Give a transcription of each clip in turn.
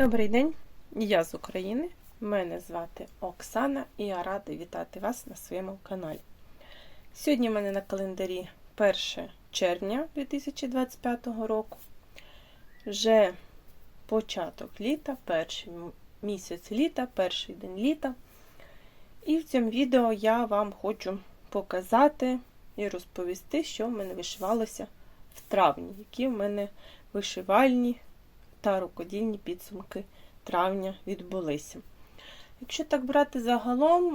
Добрий день, я з України. Мене звати Оксана і я рада вітати вас на своєму каналі. Сьогодні в мене на календарі 1 червня 2025 року. Вже початок літа, перший місяць літа, перший день літа. І в цьому відео я вам хочу показати і розповісти, що в мене вишивалося в травні, які в мене вишивальні та рукодільні підсумки травня відбулися. Якщо так брати загалом,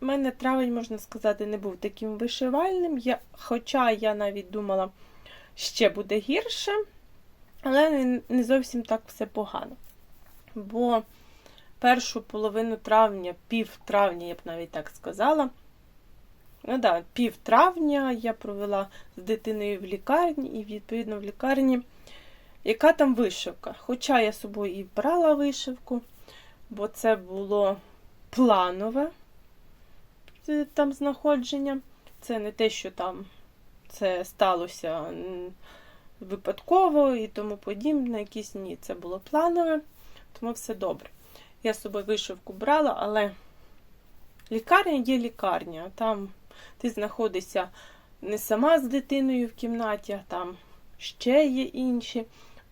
в мене травень, можна сказати, не був таким вишивальним, я, хоча я навіть думала, ще буде гірше, але не, зовсім так все погано. Бо першу половину травня, пів травня, я б навіть так сказала, ну да, пів травня я провела з дитиною в лікарні, і, відповідно, в лікарні яка там вишивка. Хоча я з собою і брала вишивку, бо це було планове е, там знаходження. Це не те, що там це сталося випадково і тому подібне, якісь ні, це було планове, тому все добре. Я з собою вишивку брала, але лікарня є лікарня. Там ти знаходишся не сама з дитиною в кімнаті, а там ще є інші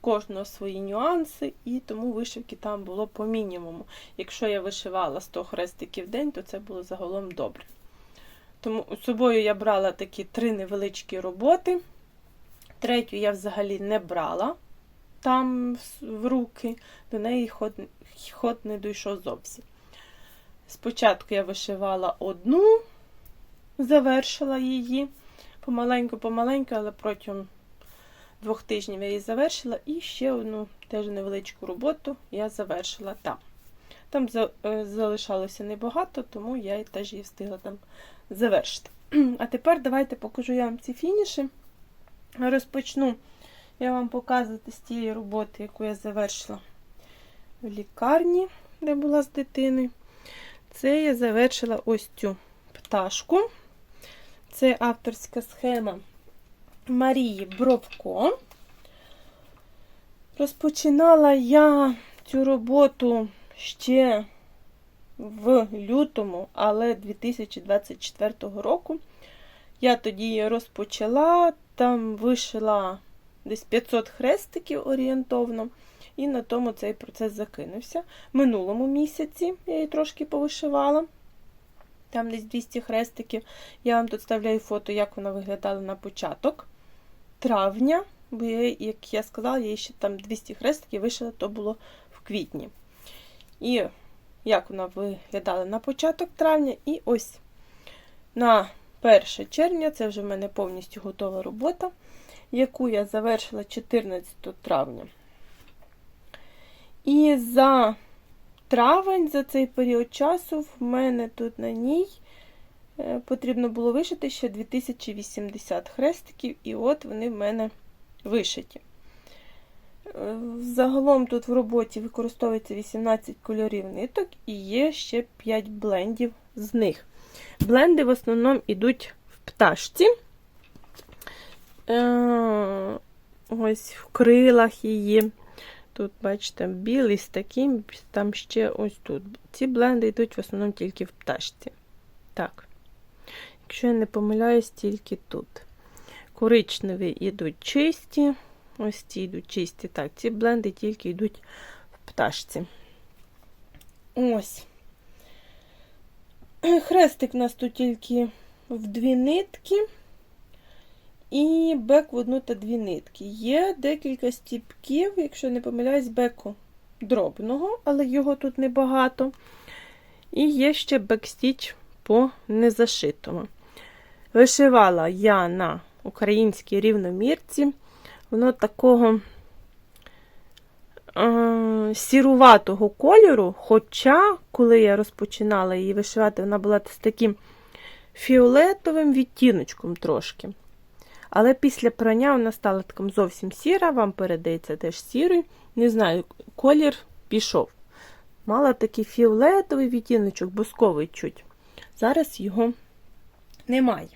кожного свої нюанси, і тому вишивки там було по мінімуму. Якщо я вишивала 100 хрестиків в день, то це було загалом добре. Тому з собою я брала такі три невеличкі роботи. Третю я взагалі не брала там в руки, до неї ход, ход не дійшов зовсім. Спочатку я вишивала одну, завершила її помаленьку-помаленьку, але протягом двох тижнів я її завершила, і ще одну теж невеличку роботу я завершила там. Там е, залишалося небагато, тому я теж її встигла там завершити. А тепер давайте покажу я вам ці фініші. Розпочну я вам показувати з тієї роботи, яку я завершила в лікарні, де була з дитиною. Це я завершила ось цю пташку. Це авторська схема Марії Бровко. Розпочинала я цю роботу ще в лютому, але 2024 року. Я тоді її розпочала, там вишила десь 500 хрестиків орієнтовно, і на тому цей процес закинувся. Минулому місяці я її трошки повишивала. Там десь 200 хрестиків. Я вам тут вставляю фото, як вона виглядала на початок травня, бо, я, як я сказала, я ще там 200 хрестиків вишила, то було в квітні. І як вона виглядала на початок травня, і ось на 1 червня це вже в мене повністю готова робота, яку я завершила 14 травня. І за травень, за цей період часу, в мене тут на ній потрібно було вишити ще 2080 хрестиків, і от вони в мене вишиті. Е, загалом тут в роботі використовується 18 кольорів ниток і є ще 5 блендів з них. Бленди в основному йдуть в пташці. Е, ось в крилах її. Тут, бачите, білий з таким, там ще ось тут. Ці бленди йдуть в основному тільки в пташці. Так. Якщо я не помиляюсь, тільки тут. Коричневі йдуть чисті. Ось ці йдуть чисті. Так, ці бленди тільки йдуть в пташці. Ось. Хрестик у нас тут тільки в дві нитки. І бек в одну та дві нитки. Є декілька стіпків, якщо не помиляюсь, беку дробного, але його тут небагато. І є ще бекстіч по незашитому. Вишивала я на українській рівномірці. Воно такого е, сіруватого кольору, хоча, коли я розпочинала її вишивати, вона була з таким фіолетовим відтіночком трошки. Але після прання вона стала таким зовсім сіра, вам передається теж сірий. Не знаю, колір пішов. Мала такий фіолетовий відтіночок, бусковий чуть. Зараз його немає.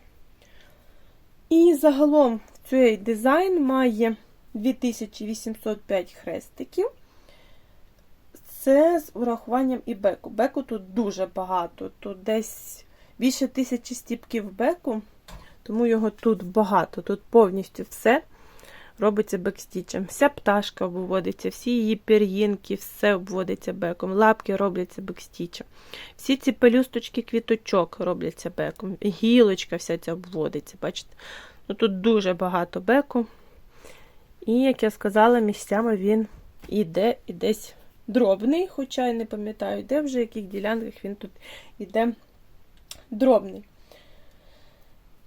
І загалом цей дизайн має 2805 хрестиків. це з урахуванням і беку. Беку тут дуже багато. Тут десь більше тисячі стіпків беку, тому його тут багато. Тут повністю все робиться бекстічем. Вся пташка обводиться, всі її пір'їнки, все обводиться беком. Лапки робляться бекстічем. Всі ці пелюсточки квіточок робляться беком. Гілочка вся ця обводиться. Бачите? Ну, Тут дуже багато беку. І, як я сказала, місцями він іде і десь дробний, хоча я не пам'ятаю, де вже в яких ділянках він тут іде дробний.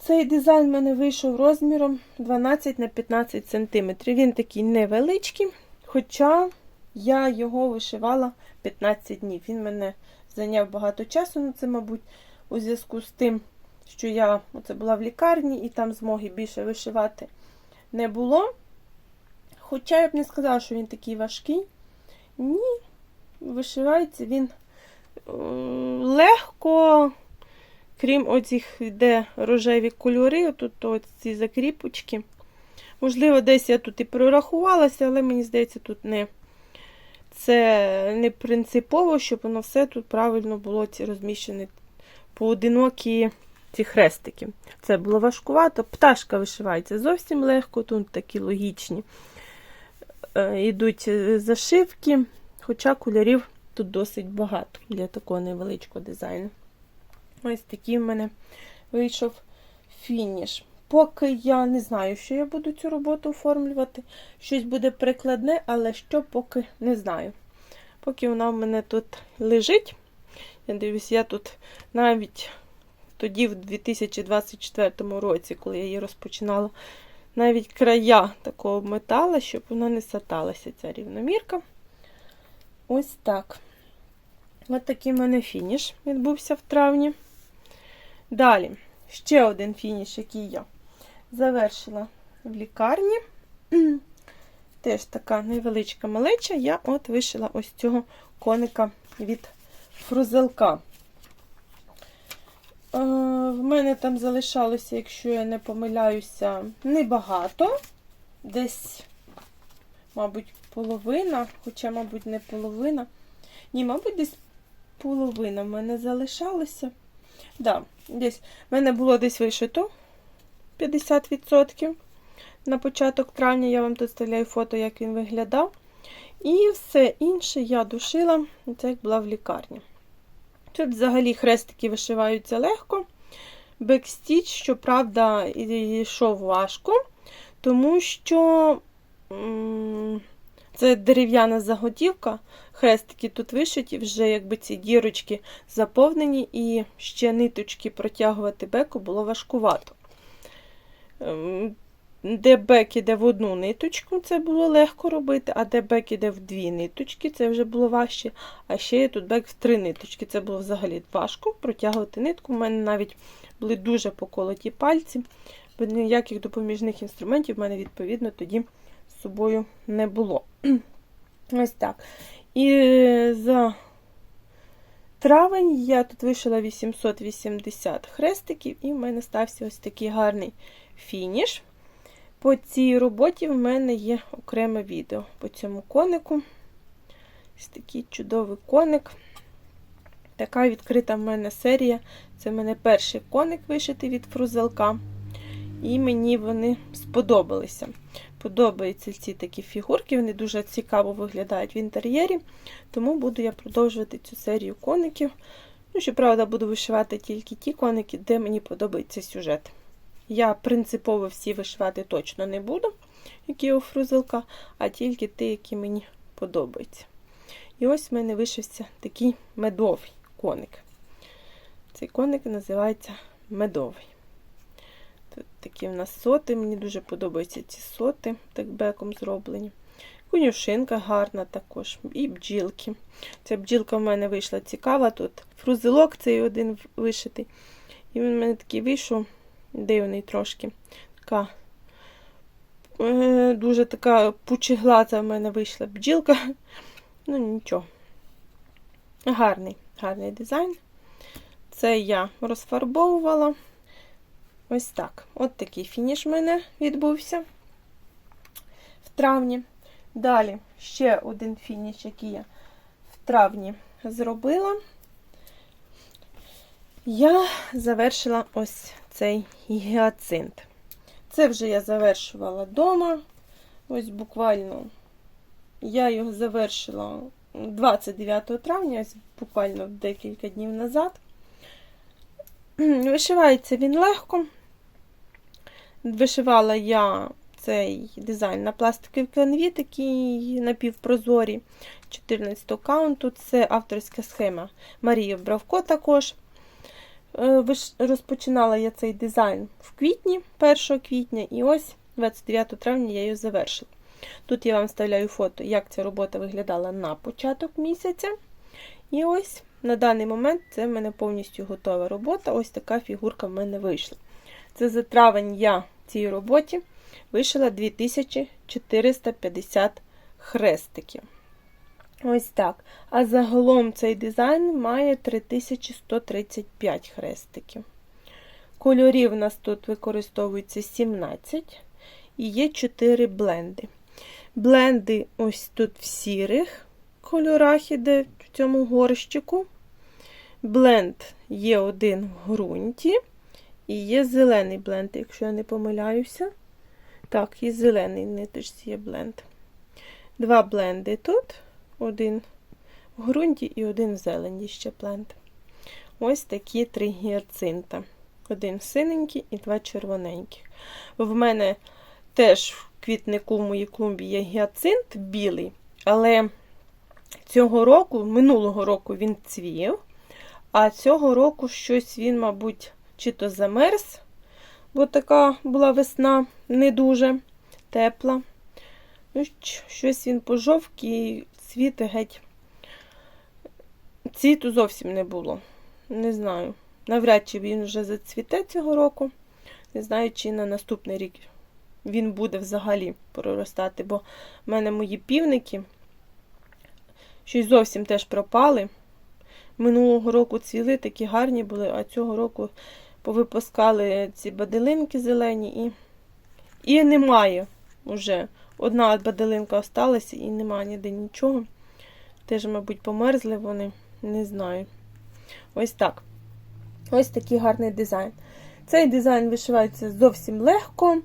Цей дизайн в мене вийшов розміром 12 на 15 см. Він такий невеличкий, хоча я його вишивала 15 днів. Він мене зайняв багато часу, ну це, мабуть, у зв'язку з тим, що я оце була в лікарні і там змоги більше вишивати не було. Хоча я б не сказала, що він такий важкий. Ні, вишивається він е, легко, крім оцих, де рожеві кольори, тут ці закріпочки. Можливо, десь я тут і прорахувалася, але мені здається, тут не це не принципово, щоб воно все тут правильно було ці розміщені поодинокі ці хрестики. Це було важкувато. Пташка вишивається зовсім легко, тут такі логічні йдуть зашивки, хоча кольорів тут досить багато для такого невеличкого дизайну. Ось такий в мене вийшов фініш. Поки я не знаю, що я буду цю роботу оформлювати. Щось буде прикладне, але що поки не знаю. Поки вона в мене тут лежить, я дивлюсь, я тут навіть тоді, в 2024 році, коли я її розпочинала, навіть края такого метала, щоб вона не саталася, ця рівномірка. Ось так. Ось такий в мене фініш відбувся в травні. Далі, ще один фініш, який я завершила в лікарні. Теж така невеличка малеча, я от вишила ось цього коника від фрузелка. Е, в мене там залишалося, якщо я не помиляюся, небагато. Десь, мабуть, половина, хоча, мабуть, не половина. Ні, мабуть, десь половина в мене залишалося. Да, десь, В мене було десь вишито 50%. На початок травня я вам тут вставляю фото, як він виглядав. І все інше я душила, це як була в лікарні. Тут взагалі хрестики вишиваються легко. Бекстіч, щоправда, йшов важко, тому що це дерев'яна заготівка. Хрестики тут вишиті, вже якби ці дірочки заповнені, і ще ниточки протягувати беку було важкувато. Ем, де бек іде в одну ниточку, це було легко робити, а де бек іде в дві ниточки, це вже було важче. А ще є тут бек в три ниточки. Це було взагалі важко протягувати нитку. У мене навіть були дуже поколоті пальці, бо ніяких допоміжних інструментів в мене, відповідно, тоді з собою не було. Ось так. І за травень я тут вишила 880 хрестиків, і в мене стався ось такий гарний фініш. По цій роботі в мене є окреме відео по цьому конику. Ось такий чудовий коник. Така відкрита в мене серія. Це в мене перший коник вишитий від фрузелка. І мені вони сподобалися. Подобаються ці такі фігурки, вони дуже цікаво виглядають в інтер'єрі. Тому буду я продовжувати цю серію коників. Ну, щоправда, буду вишивати тільки ті коники, де мені подобається сюжет. Я принципово всі вишивати точно не буду, які у фрузелка, а тільки ті, які мені подобаються. І ось в мене вишився такий медовий коник. Цей коник називається медовий. Такі в нас соти, мені дуже подобаються ці соти, так беком зроблені. Конюшинка гарна також, і бджілки. Ця бджілка в мене вийшла цікава. Тут фрузелок цей один вишитий. І він в мене такий вийшов дивний трошки. Така е, Дуже така пучеглаза в мене вийшла бджілка. Ну, нічого. Гарний, гарний дизайн. Це я розфарбовувала. Ось так. От такий фініш в мене відбувся в травні. Далі ще один фініш, який я в травні зробила, я завершила ось цей гіацинт. Це вже я завершувала вдома. Ось буквально я його завершила 29 травня, ось буквально декілька днів назад. Вишивається він легко. Вишивала я цей дизайн на пластиковій канві, такий напівпрозорі 14 каунту. Це авторська схема Марії Бравко також. Е, Розпочинала я цей дизайн в квітні, 1 квітня, і ось 29 травня я його завершила. Тут я вам вставляю фото, як ця робота виглядала на початок місяця. І ось на даний момент це в мене повністю готова робота. Ось така фігурка в мене вийшла. Це за травень я цій роботі вишила 2450 хрестиків. Ось так. А загалом цей дизайн має 3135 хрестиків. Кольорів у нас тут використовується 17 і є 4 бленди. Бленди ось тут в сірих кольорах іде в цьому горщику. Бленд є один в ґрунті. І є зелений бленд, якщо я не помиляюся. Так, і зелений ниточці є бленд. Два бленди тут, один в ґрунті і один в зелені ще бленд. Ось такі три гіацинта. Один синенький і два червоненьких. В мене теж в квітнику в моїй клумбі є гіацинт білий, але цього року, минулого року він цвів, а цього року щось він, мабуть, чи то замерз, бо така була весна не дуже тепла. Ну, Щось він пожовк і цвіти геть. Цвіту зовсім не було. Не знаю. Навряд чи він вже зацвіте цього року. Не знаю, чи на наступний рік він буде взагалі проростати, бо в мене мої півники щось зовсім теж пропали. Минулого року цвіли такі гарні були, а цього року повипускали ці баделинки зелені і і немає вже. Одна баделинка осталася і немає ніде нічого. Теж, мабуть, померзли вони, не знаю. Ось так. Ось такий гарний дизайн. Цей дизайн вишивається зовсім легко.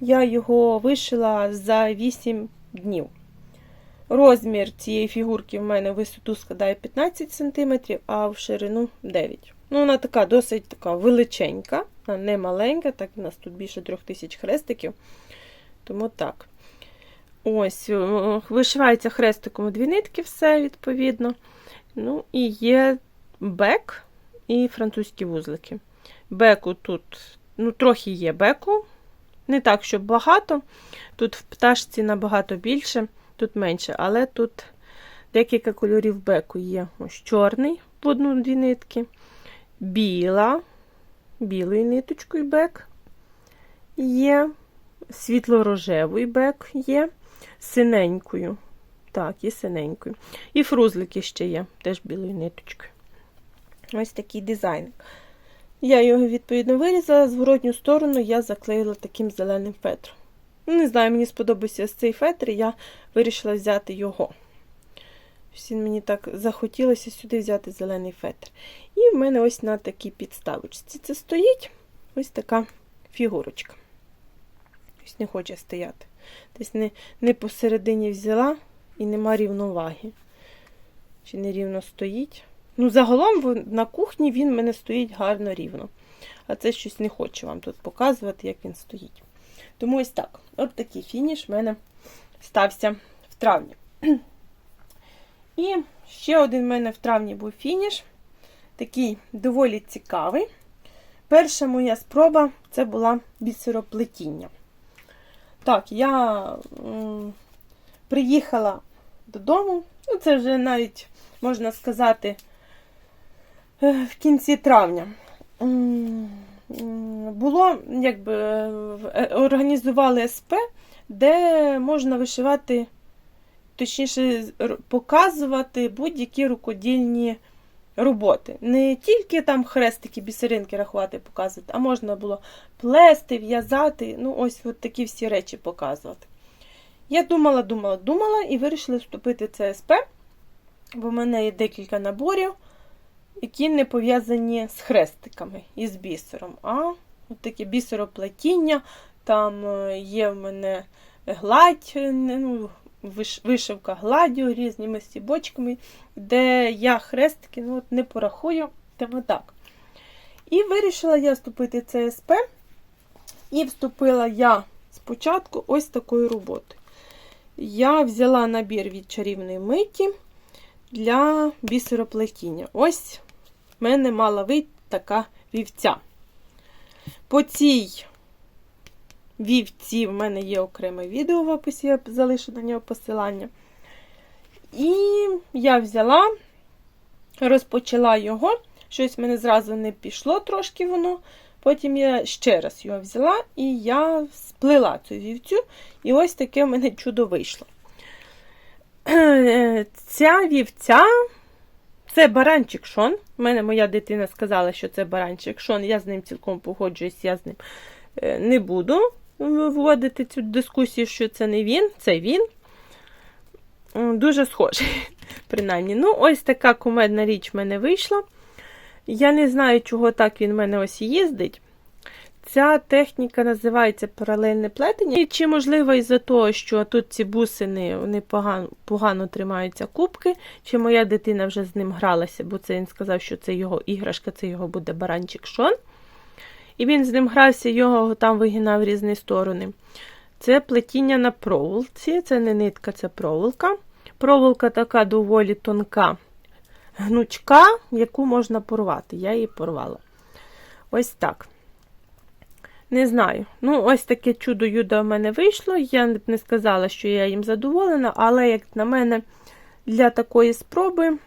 Я його вишила за 8 днів. Розмір цієї фігурки в мене висоту складає 15 см, а в ширину 9 Ну, Вона така досить така величенька, не маленька, так у нас тут більше 3000 хрестиків. Тому так. Ось, вишивається хрестиком дві нитки, все, відповідно. Ну, і є бек і французькі вузлики. Беку тут, ну, трохи є беку, не так, щоб багато. Тут в пташці набагато більше, тут менше, але тут декілька кольорів беку є. Ось чорний в одну-дві нитки біла, білою ниточкою бек є, світло-рожевий бек є, синенькою. Так, і синенькою. І фрузлики ще є, теж білою ниточкою. Ось такий дизайн. Я його, відповідно, вирізала, зворотню сторону я заклеїла таким зеленим фетром. Ну, не знаю, мені сподобався цей фетр, і я вирішила взяти його. Він мені так захотілося сюди взяти зелений фетр. І в мене ось на такій підставочці це стоїть ось така фігурочка. Ось не хоче стояти. Десь не не посередині взяла і нема рівноваги. Чи не рівно стоїть. Ну, загалом на кухні він в мене стоїть гарно рівно. А це щось не хочу вам тут показувати, як він стоїть. Тому ось так. От такий фініш в мене стався в травні. І ще один в мене в травні був фініш. Такий доволі цікавий. Перша моя спроба це була бісероплетіння. Так, я м, приїхала додому, ну, це вже навіть, можна сказати, е, в кінці травня. Було, якби, е, організували СП, де можна вишивати точніше, показувати будь-які рукодільні роботи. Не тільки там хрестики, бісеринки рахувати, показувати, а можна було плести, в'язати, ну, ось от такі всі речі показувати. Я думала, думала, думала і вирішила вступити в ЦСП. бо в мене є декілька наборів, які не пов'язані з хрестиками і з бісером. А от таке бісероплетіння, там е, є в мене гладь, ну, вишивка гладдю різними стібочками, де я хрестики ну, от не порахую, тому так. І вирішила я вступити в ЦСП. І вступила я спочатку ось такою роботою. Я взяла набір від чарівної миті для бісероплетіння. Ось в мене мала вийти така вівця. По цій вівці в мене є окреме відео в описі, я залишу на нього посилання. І я взяла, розпочала його. Щось в мене зразу не пішло трошки воно. Потім я ще раз його взяла і я сплела цю вівцю, і ось таке в мене чудо вийшло. Ця вівця це баранчик Шон. У мене моя дитина сказала, що це баранчик Шон. Я з ним цілком погоджуюсь, я з ним е, не буду вводити цю дискусію, що це не він, це він. Дуже схожий, принаймні. Ну, ось така кумедна річ в мене вийшла. Я не знаю, чого так він в мене ось їздить. Ця техніка називається паралельне плетення. І чи можливо із-за того, що тут ці бусини вони погано, погано тримаються кубки, чи моя дитина вже з ним гралася, бо це він сказав, що це його іграшка, це його буде баранчик Шон. І він з ним грався, його там вигинав в різні сторони. Це плетіння на проволоці, це не нитка, це проволока. Проволока така доволі тонка гнучка, яку можна порвати. Я її порвала. Ось так. Не знаю. Ну, ось таке чудо юдо в мене вийшло. Я б не сказала, що я їм задоволена, але, як на мене, для такої спроби,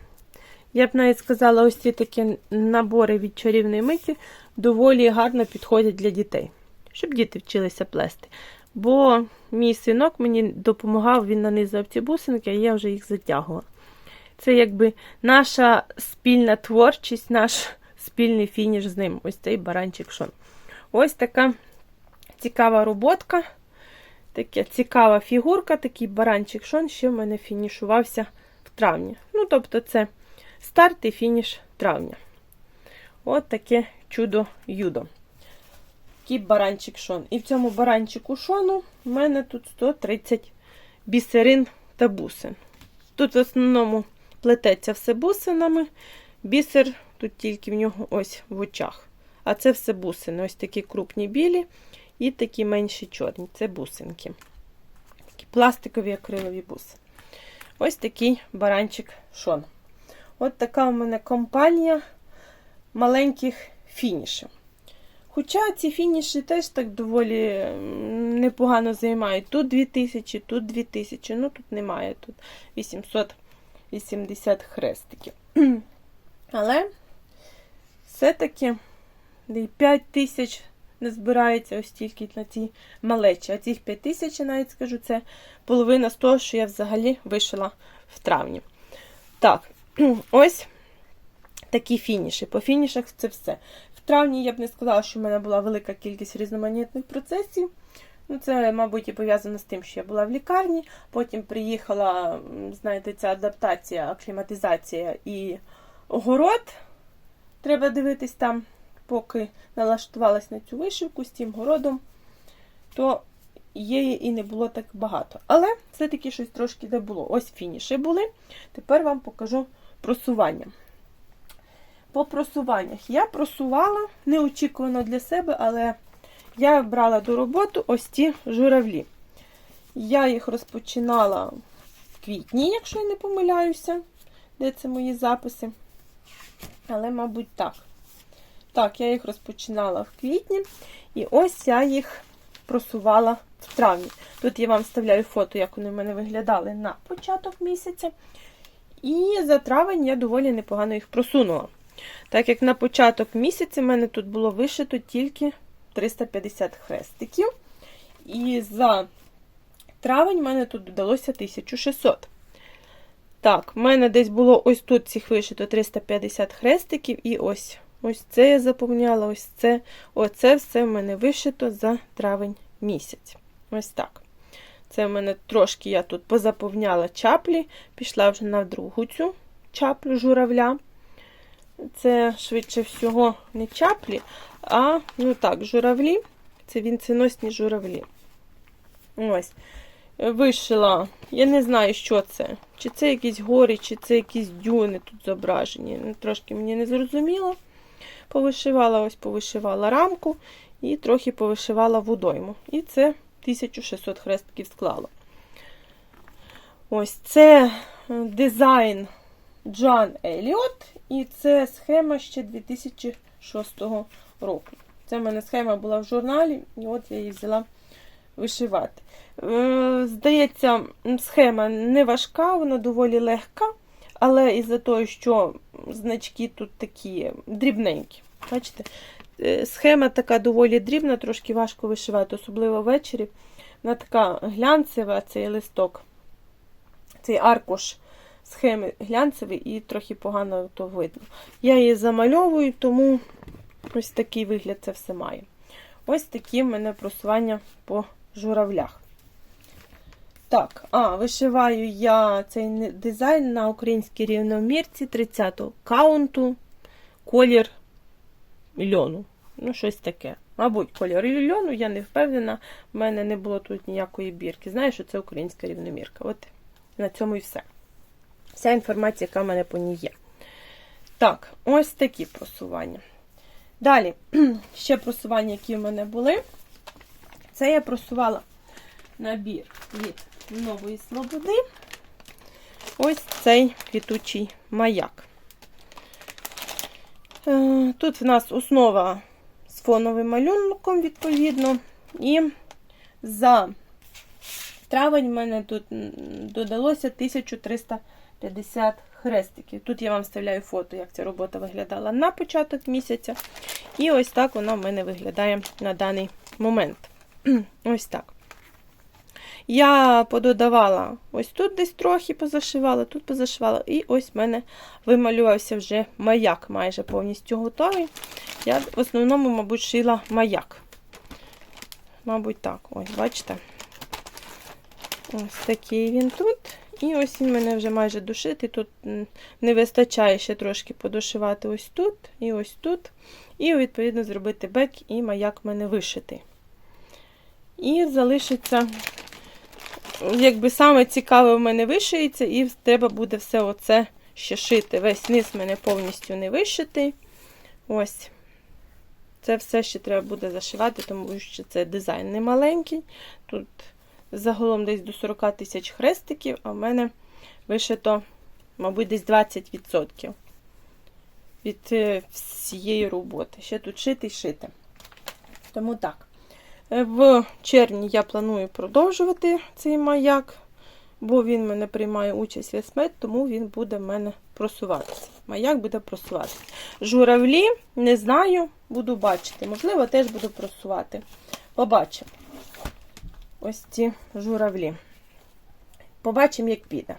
я б навіть сказала, ось ці такі набори від чарівної миті доволі гарно підходять для дітей, щоб діти вчилися плести. Бо мій синок мені допомагав, він нанизав ці бусинки, а я вже їх затягувала. Це якби наша спільна творчість, наш спільний фініш з ним. Ось цей баранчик Шон. Ось така цікава роботка, така цікава фігурка, такий баранчик Шон, ще в мене фінішувався в травні. Ну, тобто, це старт і фініш травня. От таке чудо юдо. Такий баранчик Шон. І в цьому баранчику Шону в мене тут 130 бісерин та бусин. Тут в основному плететься все бусинами. Бісер тут тільки в нього ось в очах. А це все бусини. Ось такі крупні білі і такі менші чорні. Це бусинки. Такі пластикові акрилові буси. Ось такий баранчик Шон. От така у мене компанія маленьких фінішів. Хоча ці фініші теж так доволі непогано займають. Тут 2000, тут 2000, ну тут немає, тут 880 хрестиків. Але все-таки 5 тисяч не збирається ось тільки на ці малечі. А цих 5 тисяч, я навіть скажу, це половина з того, що я взагалі вишила в травні. Так, ось такі фініші. По фінішах це все. В травні я б не сказала, що в мене була велика кількість різноманітних процесів. Ну, Це, мабуть, і пов'язано з тим, що я була в лікарні, потім приїхала, знаєте, ця адаптація, акліматизація і огород. Треба дивитись там, поки налаштувалась на цю вишивку з цим городом, то її і не було так багато. Але все-таки щось трошки де було. Ось фініші були. Тепер вам покажу просування. По просуваннях я просувала неочікувано для себе, але я брала до роботи ось ці журавлі. Я їх розпочинала в квітні, якщо я не помиляюся, де це мої записи. Але, мабуть, так. Так, я їх розпочинала в квітні, і ось я їх просувала в травні. Тут я вам вставляю фото, як вони в мене виглядали на початок місяця. І за травень я доволі непогано їх просунула. Так як на початок місяця в мене тут було вишито тільки 350 хрестиків. І за травень в мене тут додалося 1600. Так, в мене десь було ось тут цих вишито 350 хрестиків, і ось ось це я заповняла, ось це. Оце все в мене вишито за травень місяць. Ось так. Це в мене трошки я тут позаповняла чаплі, пішла вже на другу цю чаплю журавля. Це швидше всього не чаплі, а ну так, журавлі. Це вінценосні журавлі. Ось. Вишила. Я не знаю, що це. Чи це якісь гори, чи це якісь дюни тут зображені. Ну, Трошки мені не зрозуміло. Повишивала, ось повишивала рамку і трохи повишивала водойму. І це 1600 хрестків склала. Ось це е, дизайн Джан Еліот, і це схема ще 2006 року. Це в мене схема була в журналі, і от я її взяла вишивати. Е, Здається, схема не важка, вона доволі легка, але із-за того, що значки тут такі дрібненькі. Бачите? Е, Схема така доволі дрібна, трошки важко вишивати, особливо ввечері. Вона така глянцева, цей листок, цей аркуш схеми глянцевий і трохи погано то видно. Я її замальовую, тому ось такий вигляд це все має. Ось такі в мене просування по журавлях. Так, а, вишиваю я цей дизайн на українській рівномірці 30-го каунту, колір льону. Ну, щось таке. Мабуть, колір льону, я не впевнена, в мене не було тут ніякої бірки. Знаю, що це українська рівномірка. От на цьому і все вся інформація, яка в мене по ній є. Так, ось такі просування. Далі, ще просування, які в мене були. Це я просувала набір від нової свободи Ось цей квітучий маяк. Е, тут в нас основа з фоновим малюнком, відповідно, і за травень в мене тут додалося 1300 50 хрестиків. Тут я вам вставляю фото, як ця робота виглядала на початок місяця. І ось так воно в мене виглядає на даний момент. Ось так. Я пододавала ось тут десь трохи позашивала, тут позашивала, і ось в мене вималювався вже маяк, майже повністю готовий. Я в основному, мабуть, шила маяк. Мабуть, так, ось, бачите? Ось такий він тут. І ось мене вже майже дошитий. Тут не вистачає ще трошки подошивати ось тут і ось тут. І, відповідно, зробити бек і маяк мене вишитий. І залишиться, якби саме цікаве в мене вишиється, і треба буде все оце ще шити. Весь низ мене повністю не вишитий. Ось. Це все ще треба буде зашивати, тому що це дизайн не маленький. Тут загалом десь до 40 тисяч хрестиків, а в мене вишито, мабуть, десь 20% від е, всієї роботи. Ще тут шити і шити. Тому так. Е, В червні я планую продовжувати цей маяк, бо він мене приймає участь в ЕСМЕД, тому він буде в мене просуватися. Маяк буде просуватися. Журавлі, не знаю, буду бачити. Можливо, теж буду просувати. Побачимо. Ось ці журавлі. Побачимо, як піде.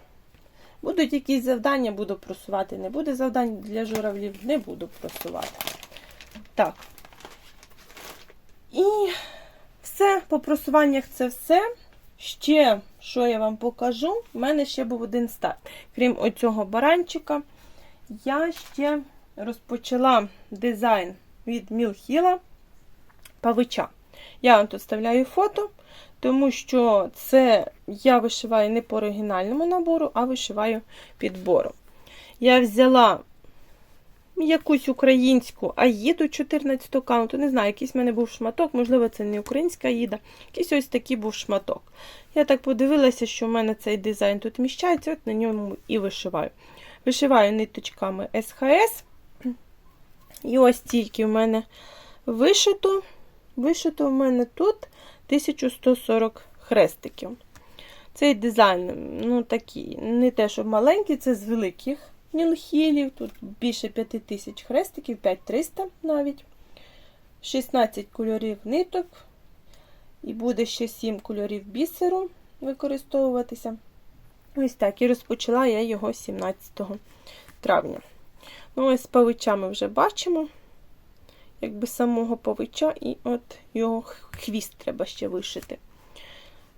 Будуть якісь завдання, буду просувати. Не буде завдань для журавлів, не буду просувати. Так. І все, по просуваннях це все. Ще, що я вам покажу, в мене ще був один старт. Крім оцього баранчика, я ще розпочала дизайн від Мілхіла павича. Я вам тут вставляю фото, тому що це я вишиваю не по оригінальному набору, а вишиваю підбором. Я взяла якусь українську аїду 14 каунту. Не знаю, якийсь в мене був шматок, можливо, це не українська аїда, якийсь ось такий був шматок. Я так подивилася, що в мене цей дизайн тут вміщається, от на ньому і вишиваю. Вишиваю ниточками СХС. І ось тільки в мене вишито. Вишито в мене тут 1140 хрестиків. Цей дизайн, ну такий, не те, що маленький, це з великих мілхілів. Тут більше 5000 хрестиків, 5300 навіть. 16 кольорів ниток. І буде ще 7 кольорів бісеру використовуватися. Ось так. І розпочала я його 17 травня. Ну, ось з павичами вже бачимо. Якби самого павича, і от його хвіст треба ще вишити.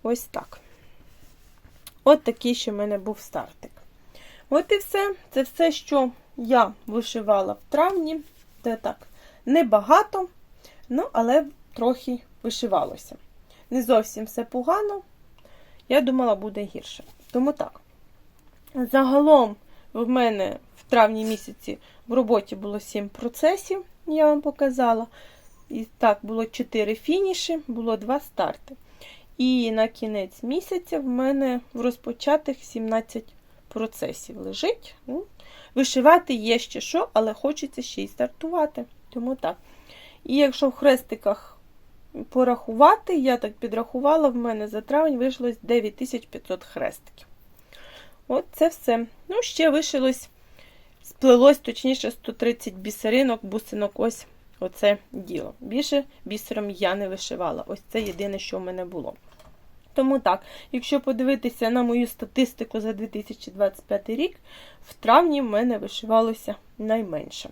Ось так. От такий ще в мене був стартик. От і все. Це все, що я вишивала в травні. Це так, небагато, ну, але трохи вишивалося. Не зовсім все погано. Я думала, буде гірше. Тому так. Загалом в мене в травні місяці в роботі було 7 процесів, я вам показала. І так, було 4 фініші, було 2 старти. І на кінець місяця в мене в розпочатих 17 процесів лежить. Ну, Вишивати є ще що, але хочеться ще й стартувати. Тому так. І якщо в хрестиках порахувати, я так підрахувала, в мене за травень вийшло 9500 хрестиків. От це все. Ну, ще вишилось, сплелось, точніше, 130 бісеринок, бусинок, ось оце діло. Більше бісером я не вишивала. Ось це єдине, що в мене було. Тому так, якщо подивитися на мою статистику за 2025 рік, в травні в мене вишивалося найменше.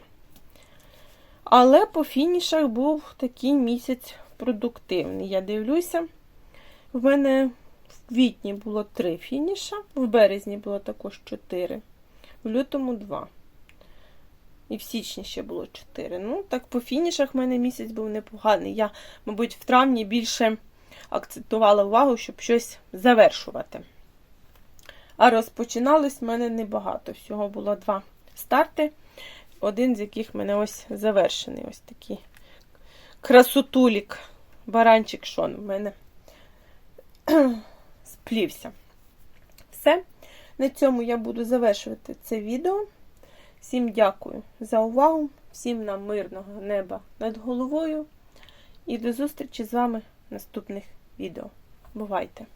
Але по фінішах був такий місяць продуктивний. Я дивлюся, в мене в квітні було 3 фініша, в березні було також 4, в лютому 2. І в січні ще було 4. Ну, так по фінішах в мене місяць був непоганий. Я, мабуть, в травні більше акцентувала увагу, щоб щось завершувати. А розпочиналось в мене небагато. Всього було два старти, один з яких в мене ось завершений. Ось такий красотулік, баранчик шон в мене сплівся. Все. На цьому я буду завершувати це відео. Всім дякую за увагу, всім нам мирного неба над головою. І до зустрічі з вами в наступних відео. Бувайте!